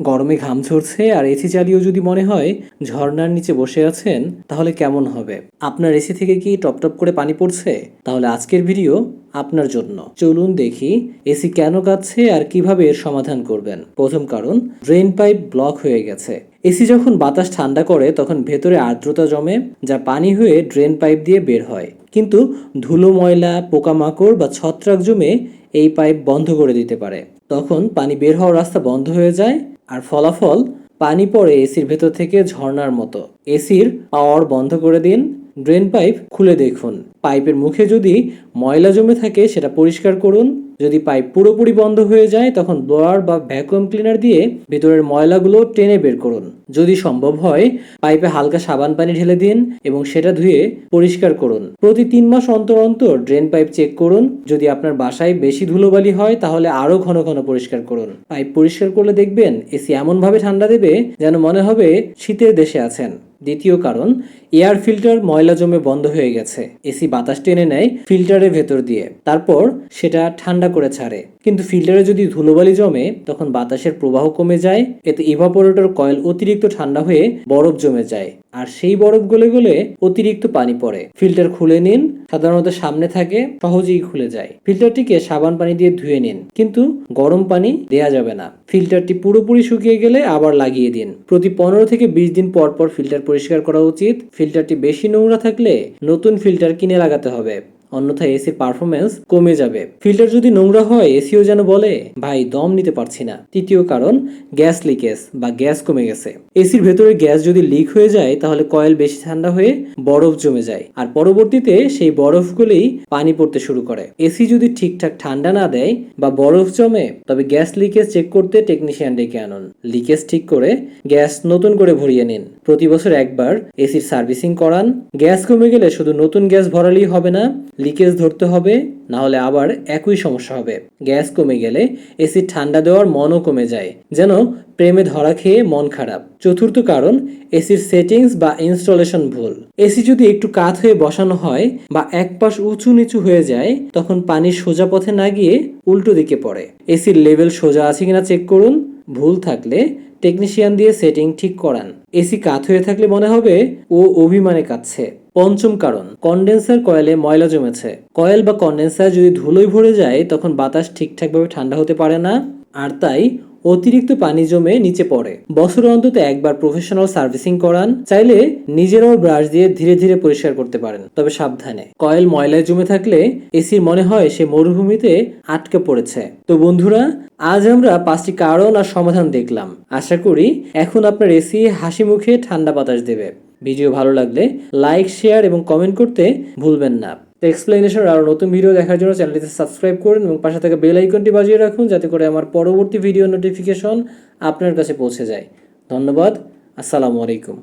গরমে ঘাম ঝরছে আর এসি চালিয়েও যদি মনে হয় ঝর্ণার নিচে বসে আছেন, তাহলে কেমন হবে? আপনার এসি থেকে কি টপ টপ করে পানি পড়ছে? তাহলে আজকের ভিডিও আপনার জন্য। চলুন দেখি এসি কেন কাচ্ছে আর কীভাবে এর সমাধান করবেন। প্রথম কারণ, ড্রেন পাইপ ব্লক হয়ে গেছে। এসি যখন বাতাস ঠান্ডা করে, তখন ভেতরে আর্দ্রতা জমে, যা পানি হয়ে ড্রেন পাইপ দিয়ে বের হয়। কিন্তু ধুলো ময়লা, পোকামাকড় বা ছত্রাক জমে এই পাইপ বন্ধ করে দিতে পারে। তখন পানি বের হওয়ার রাস্তা বন্ধ হয়ে যায় আর ফলাফল, পানি পড়ে এসির ভেতর থেকে ঝর্নার মতো। এসির পাওয়ার বন্ধ করে দিন। ড্রেন পাইপ খুলে দেখুন। পাইপের মুখে যদি ময়লা জমে থাকে, সেটা পরিষ্কার করুন। যদি পাইপ পুরোপুরি বন্ধ হয়ে যায়, তখন ব্লোয়ার বা ভ্যাকুয়াম ক্লিনার দিয়ে ভেতরের ময়লাগুলো টেনে বের করুন। যদি সম্ভব হয়, পাইপে হালকা সাবান পানি ঢেলে দিন এবং সেটা ধুয়ে পরিষ্কার করুন। প্রতি তিন মাস অন্তর অন্তর ড্রেন পাইপ চেক করুন। যদি আপনার বাসায় বেশি ধুলোবালি হয়, তাহলে আরও ঘন ঘন পরিষ্কার করুন। পাইপ পরিষ্কার করলে দেখবেন এসি এমনভাবে ঠান্ডা দেবে যেন মনে হবে শীতের দেশে আছেন। দ্বিতীয় কারণ, এয়ার ফিল্টার ময়লা জমে বন্ধ হয়ে গেছে। এসি বাতাস টেনে নেয় ফিল্টারের ভেতর দিয়ে। তারপর সেটা ঠান্ডা করে ছাড়ে। কিন্তু ফিল্টারে যদি ধুলোবালি জমে, তখন বাতাসের প্রবাহ কমে যায়, এতে ইভাপোরেটর কয়েল অতিরিক্ত ঠান্ডা হয়ে বরফ জমে যায়। আর সেই বরফ গলে গলে অতিরিক্ত পানি পড়ে। ফিল্টার খুলে নিন, সাধারণত সামনে থাকে, সহজেই খুলে যায়। ফিল্টারটিকে সাবান পানি দিয়ে ধুয়ে নিন, কিন্তু গরম পানি দেয়া যাবে না। ফিল্টারটি পুরোপুরি শুকিয়ে গেলে আবার লাগিয়ে দিন। প্রতি পনেরো থেকে বিশ দিন পর পর ফিল্টার পরিষ্কার করা উচিত। ফিল্টারটি বেশি নোংরা থাকলে নতুন ফিল্টার কিনে লাগাতে হবে। অন্যথায় এসির পারফরমেন্স কমে যাবে। ফিল্টার যদি নোংরা হয়, এসিও যেন বলে, ভাই, দম নিতে পারছি না। তৃতীয় কারণ, গ্যাস লিকেজ বা গ্যাস কমে গেছে। এসির ভেতরে গ্যাস যদি লিক হয়ে যায়, তাহলে কয়েল বেশি ঠান্ডা হয়ে বরফ জমে যায়। আর পরবর্তীতে সেই বরফগুলোই পানি পড়তে শুরু করে। এসি যদি ঠিকঠাক ঠান্ডা না দেয় বা বরফ জমে, তবে গ্যাস লিকেজ চেক করতে টেকনিশিয়ান ডেকে আনুন। লিকেজ ঠিক করে গ্যাস নতুন করে ভরিয়ে নিন। প্রতি বছর একবার এসির সার্ভিসিং করান। গ্যাস কমে গেলে শুধু নতুন গ্যাস ভরালেই হবে না লিকেজ ধরতে হবে না হলে আবার একই সমস্যা হবে। গ্যাস কমে গেলে এসি ঠান্ডা দেওয়ার মনও কমে যায়, যেন প্রেমে ধরা খেয়ে মন খারাপ। চতুর্থ কারণ এসির সেটিংস বা ইনস্টলেশন ভুল। এসি যদি একটু কাত হয়ে বসানো হয় বা এক পাশ উঁচু নিচু হয়ে যায়, তখন পানি সোজা পথে না গিয়ে উল্টো দিকে পড়ে। এসির লেভেল সোজা আছে কিনা চেক করুন। ভুল থাকলে টেকনিশিয়ান দিয়ে সেটিং ঠিক করান। এসি কাত হয়ে থাকলে মনে হবে ও অভিমানে কাচ্ছে পঞ্চম কারণ কন্ডেন্সার কয়েলে ময়লা জমেছে। কয়েল বা কন্ডেন্সার যদি ধুলোয় ভরে যায়, তখন বাতাস ঠিকঠাকভাবে ঠান্ডা হতে পারে না, আর তাই অতিরিক্ত পানি জমে নিচে পড়ে। বছর অন্তত একবার প্রফেশনাল সার্ভিসিং করান, চাইলে নিজেরাও ব্রাশ দিয়ে ধীরে ধীরে পরিষ্কার করতে পারেন, তবে সাবধানে। কয়েল ময়লায় জমে থাকলে এসির মনে হয় সে মরুভূমিতে আটকে পড়েছে। তো বন্ধুরা, আজ আমরা পাঁচটি কারণ আর সমাধান দেখলাম। আশা করি এখন আপনার এসি হাসি মুখে ঠান্ডা বাতাস দেবে। ভিডিও ভালো লাগলে লাইক, শেয়ার এবং কমেন্ট করতে ভুলবেন না। এক্সপ্লেনেশন আর নতুন ভিডিও দেখার জন্য চ্যানেলটিতে সাবস্ক্রাইব করুন এবং পাশে থাকা বেল আইকনটি বাজিয়ে রাখুন যাতে করে আমার পরবর্তী ভিডিও নোটিফিকেশন আপনার কাছে পৌঁছে যায়। ধন্যবাদ, আসসালামু আলাইকুম।